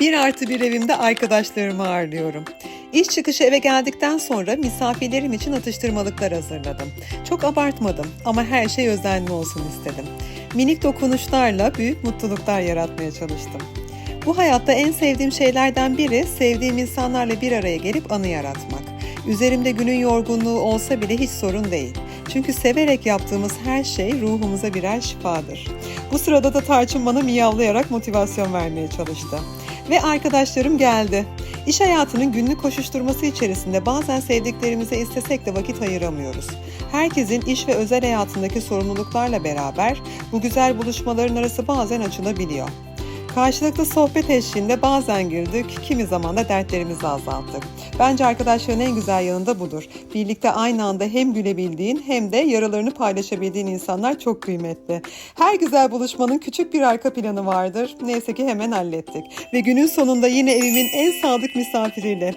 Bir artı bir evimde arkadaşlarımı ağırlıyorum. İş çıkışı eve geldikten sonra misafirlerim için atıştırmalıklar hazırladım. Çok abartmadım ama her şey özenli olsun istedim. Minik dokunuşlarla büyük mutluluklar yaratmaya çalıştım. Bu hayatta en sevdiğim şeylerden biri sevdiğim insanlarla bir araya gelip anı yaratmak. Üzerimde günün yorgunluğu olsa bile hiç sorun değil. Çünkü severek yaptığımız her şey ruhumuza birer şifadır. Bu sırada da Tarçın bana miyavlayarak motivasyon vermeye çalıştı. Ve arkadaşlarım geldi. İş hayatının günlük koşuşturması içerisinde bazen sevdiklerimize istesek de vakit ayıramıyoruz. Herkesin iş ve özel hayatındaki sorumluluklarla beraber bu güzel buluşmaların arası bazen açılabiliyor. Karşılıklı sohbet eşliğinde bazen güldük, kimi zaman da dertlerimizi azalttık. Bence arkadaşların en güzel yanı da budur. Birlikte aynı anda hem gülebildiğin hem de yaralarını paylaşabildiğin insanlar çok kıymetli. Her güzel buluşmanın küçük bir arka planı vardır. Neyse ki hemen hallettik. Ve günün sonunda yine evimin en sadık misafiriyle